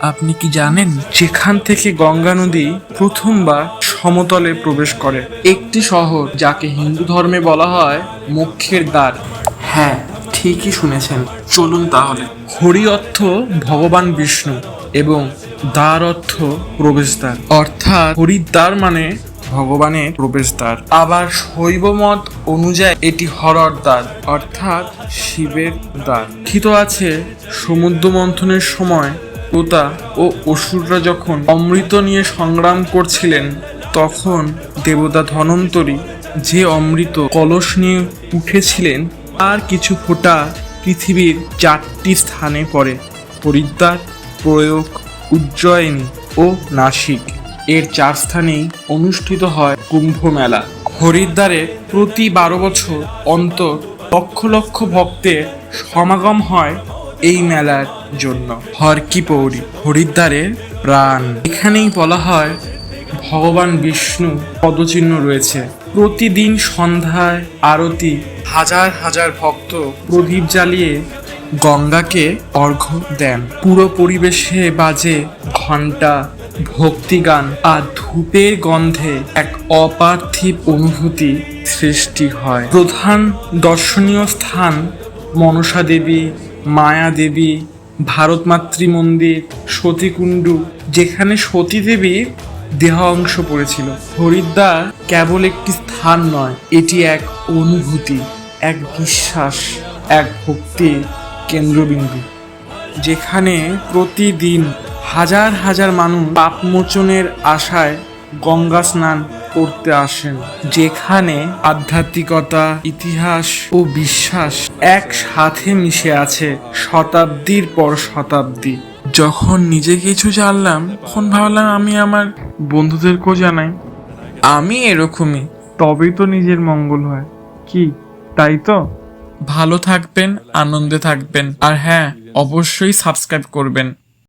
আপনি কি জানেন যেখান থেকে গঙ্গা নদী প্রথমবার সমতলে প্রবেশ করে? একটি শহর যাকে হিন্দু ধর্মে বলা হয় মোক্ষের দ্বার। হ্যাঁ ঠিকই শুনেছেন। চলুন তাহলে। হরি অর্থ ভগবান বিষ্ণু এবং দ্বার অর্থ প্রবেশদ্বার। অর্থাৎ হরিদ্বার মানে ভগবানের প্রবেশদ্বার। আবার শৈব মত অনুযায়ী এটি হরর দ্বার, অর্থাৎ শিবের দ্বার। লিখিত আছে সমুদ্র মন্থনের সময় পোতা ও অসুররা যখন অমৃত নিয়ে সংগ্রাম করছিলেন, তখন দেবতা ধনন্তরী যে অমৃত কলস নিয়ে উঠেছিলেন আর কিছু ফোঁটা পৃথিবীর চারটি স্থানে পড়ে। হরিদ্বার, প্রয়োগ, উজ্জয়িনী ও নাসিক। এর চার স্থানেই অনুষ্ঠিত হয় কুম্ভ মেলা। হরিদ্বারে প্রতি বারো বছর অন্তর লক্ষ লক্ষ ভক্তের সমাগম হয় এই মেলার। জন্য। হর কি পৌরি হরিদ্বারের প্রাণ। এখানেই বলা হয় ভগবান বিষ্ণু পদচিহ্ন রয়েছে। প্রতিদিন সন্ধ্যায় আরতি, হাজার হাজার ভক্ত প্রদীপ জ্বালিয়ে গঙ্গাকে অর্ঘ্য দেন। পুরো পরিবেশে বাজে ঘণ্টা ভক্তিগান আর ধূপের গন্ধে এক অপার্থিব অনুভূতি সৃষ্টি হয়। প্রধান দর্শনীয় স্থান মনসা দেবী মায়া দেবী ভারত মাতৃ মন্দির সতীকুণ্ডু, যেখানে সতী দেবীর দেহ অংশ পড়েছিল। হরিদ্বার কেবল একটি স্থান নয়, এটি এক অনুভূতি, এক বিশ্বাস, এক ভক্তির কেন্দ্রবিন্দু, যেখানে প্রতিদিন হাজার হাজার মানুষ পাপমোচনের আশায় গঙ্গা স্নান করতে আসেন। যেখানে আধ্যাত্মিকতা, ইতিহাস ও বিশ্বাস একসাথে মিশে আছে শতাব্দীর পর শতাব্দী। যখন নিজে কিছু জানলাম, তখন ভাবলাম আমি আমার বন্ধুদেরকেও জানাই। আমি এরকমই, তবেই তো নিজের মঙ্গল হয়। কি, তাই তো? ভালো থাকবেন, আনন্দে থাকবেন। আর হ্যাঁ অবশ্যই সাবস্ক্রাইব করবেন।